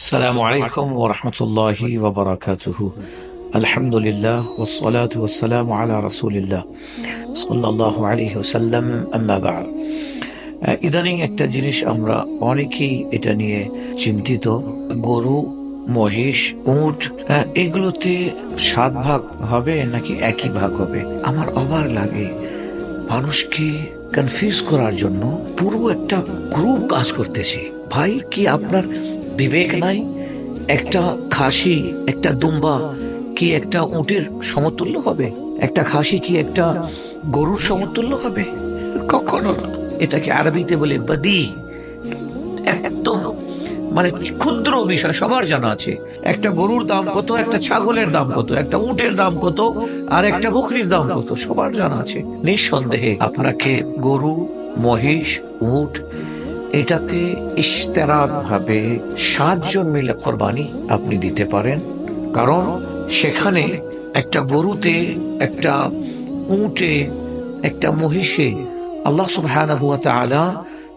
السلام عليكم ورحمة الله وبركاته الحمد لله والصلاة والسلام على رسول الله صلى الله عليه وسلم أما بعد আহ, ইদানিং একটা জিনিস আমরা অনেকেই এটা নিয়ে চিন্তিত গরু মহিষ উট আহ, এগুলোতে সাত ভাগ হবে নাকি একই ভাগ হবে আমার অবাক লাগে মানুষকে কনফিউজ করার জন্য পুরো একটা গ্রুপ কাজ করতেছে ভাই কি আপনার বিবেক নাই, একটা খাসি, একটা দুম্বা কি একটা উটের সমতুল্য হবে? একটা খাসি কি একটা গরুর সমতুল্য হবে? কখনো না। এটাকে আরবিতে বলে বদি। একদম মানে ক্ষুদ্র বিষয়, সবার জানা আছে। একটা গরুর দাম কত, একটা ছাগলের দাম কত, একটা উটের দাম কত, আর একটা বকরির দাম কত, সবার জানা আছে। নিঃসন্দেহে আপনাকে গরু, মহিষ, উট এটাতে ইশতেরাক ভাবে সাতজন মিলে কোরবানি আপনি দিতে পারেন। কারণ সেখানে একটা গরুতে, একটা উঁটে, একটা মহিষে আল্লাহ সুবহানাহু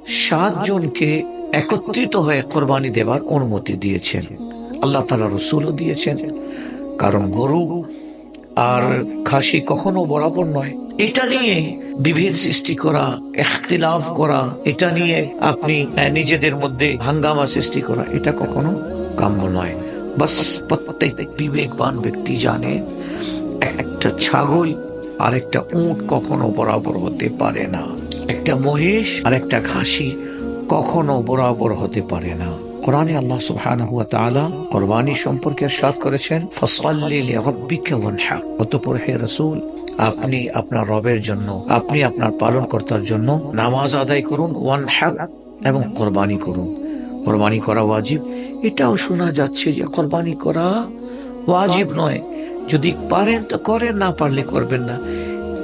সাতজনকে একত্রিত হয়ে কোরবানি দেবার অনুমতি দিয়েছেন। আল্লাহ তাআলা রসুলও দিয়েছেন। কারণ গরু আর খাসি কখনো বরাবর নয়। এটা নিয়ে বিভেদ সৃষ্টি করা, এখতিলাফ করা, এটা নিয়ে আপনি নিজেদের মধ্যে হাঙ্গামা সৃষ্টি করা, এটা কখনো কাম্য নয়। বাস প্রত্যেক বিবেকবান ব্যক্তি জানে, একটা ছাগল আর একটা উট কখনো বরাবর হতে পারে না। একটা মহিষ আর একটা খাসি কখনো বরাবর হতে পারে না। কোরআনে আল্লাহ সুবহান হুয়া তালা কোরবানি সম্পর্কে সাত করেছেন অতপর হে রসুল, আপনি আপনার রবের জন্য, আপনি আপনার পালন কর্তার জন্য নামাজ আদায় করুন ওয়ান হ্যাপ এবং কোরবানি করুন। কোরবানি করা ওয়াজিব। এটাও শোনা যাচ্ছে যে কোরবানি করা ওয়াজিব নয়। যদি পারেন তো করেন, না পারলে করবেন না।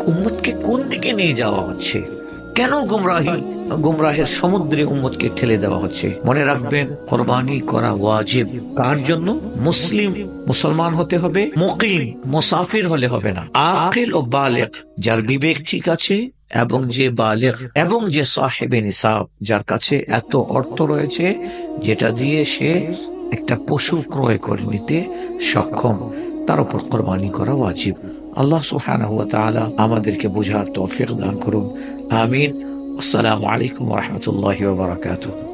উম্মতকে কোন দিকে নিয়ে যাওয়া হচ্ছে? কেন গুমরাহি গুমরাহের সমুদ্রে উম্মতকে ঠেলে দেওয়া হচ্ছে? মনে রাখবেন, কোরবানি করা ওয়াজিব। কার জন্য? মুসলিম মুসলমান হতে হবে, মুকিম মুসাফির হলে হবে না। আকিল ও বালেক, যার বিবেক ঠিক আছে এবং যে বালেক এবং যে সাহেবে নিসাব, যার কাছে এত অর্থ রয়েছে, যেটা দিয়ে সে একটা পশু ক্রয় করে নিতে সক্ষম, তার উপর কোরবানি করা ওয়াজিব। আল্লাহ সুবহানাহু ওয়া তাআলা আমাদেরকে বোঝার তৌফিক দান করুন আমিন আসসালামু আলাইকুম ওয়া রাহমাতুল্লাহি ওয়া বারাকাতুহু